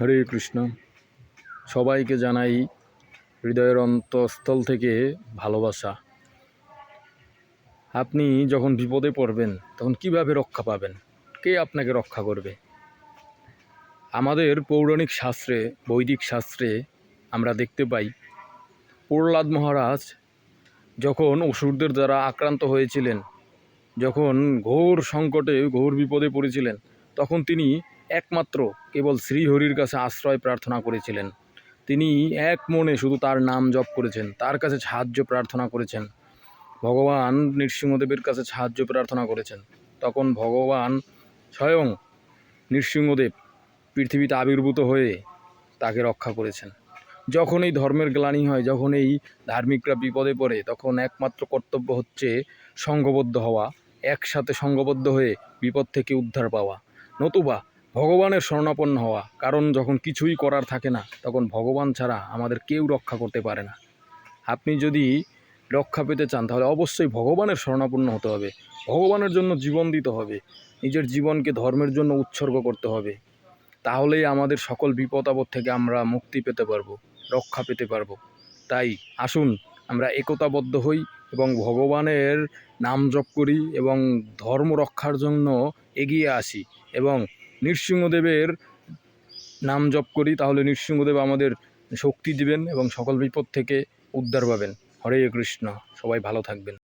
হরে কৃষ্ণ। সবাইকে জানাই হৃদয়ের অন্তঃস্থল থেকে ভালোবাসা। আপনি যখন বিপদে পড়বেন, তখন কীভাবে রক্ষা পাবেন? কে আপনাকে রক্ষা করবে? আমাদের পৌরাণিক শাস্ত্রে, বৈদিক শাস্ত্রে আমরা দেখতে পাই, প্রহ্লাদ মহারাজ যখন অসুরদের দ্বারা আক্রান্ত হয়েছিলেন, যখন ঘোর সংকটে, ঘোর বিপদে পড়েছিলেন, তখন তিনি একমাত্র কেবল শ্রীহরির কাছে আশ্রয় প্রার্থনা করেছিলেন। তিনি এক মনে শুধু তার নাম জপ করেছেন, তার কাছে সাহায্য প্রার্থনা করেছেন। ভগবান নৃসিংহদেবের কাছে সাহায্য প্রার্থনা করেছেন। তখন ভগবান স্বয়ং নৃসিংহদেব পৃথিবীতে আবির্ভূত হয়ে তাকে রক্ষা করেছেন। যখন এই ধর্মের গ্লানি হয়, যখন এই ধার্মিকরা বিপদে পড়ে, তখন একমাত্র কর্তব্য হচ্ছে সংঘবদ্ধ হওয়া, একসাথে সংঘবদ্ধ হয়ে বিপদ থেকে উদ্ধার পাওয়া। নতুবা ভগবানের শরণাপন্ন হওয়া, কারণ যখন কিছুই করার থাকে না, তখন ভগবান ছাড়া আমাদের কেউ রক্ষা করতে পারে না। আপনি যদি রক্ষা পেতে চান, তাহলে অবশ্যই ভগবানের শরণাপন্ন হতে হবে। ভগবানের জন্য জীবন দিতে হবে। নিজের জীবনকে ধর্মের জন্য উৎসর্গ করতে হবে। তাহলেই আমাদের সকল বিপদ আপদ থেকে আমরা মুক্তি পেতে পারব, রক্ষা পেতে পারব। তাই আসুন, আমরা একতাবদ্ধ হই এবং ভগবানের নাম জপ করি এবং ধর্ম রক্ষার জন্য এগিয়ে আসি এবং নৃসিংহদেবের নাম জপ করি, তাহলে নৃসিংহদেব আমাদের শক্তি দিবেন এবং সকল বিপদ থেকে উদ্ধার পাবেন। হরে কৃষ্ণ, সবাই ভালো থাকবেন।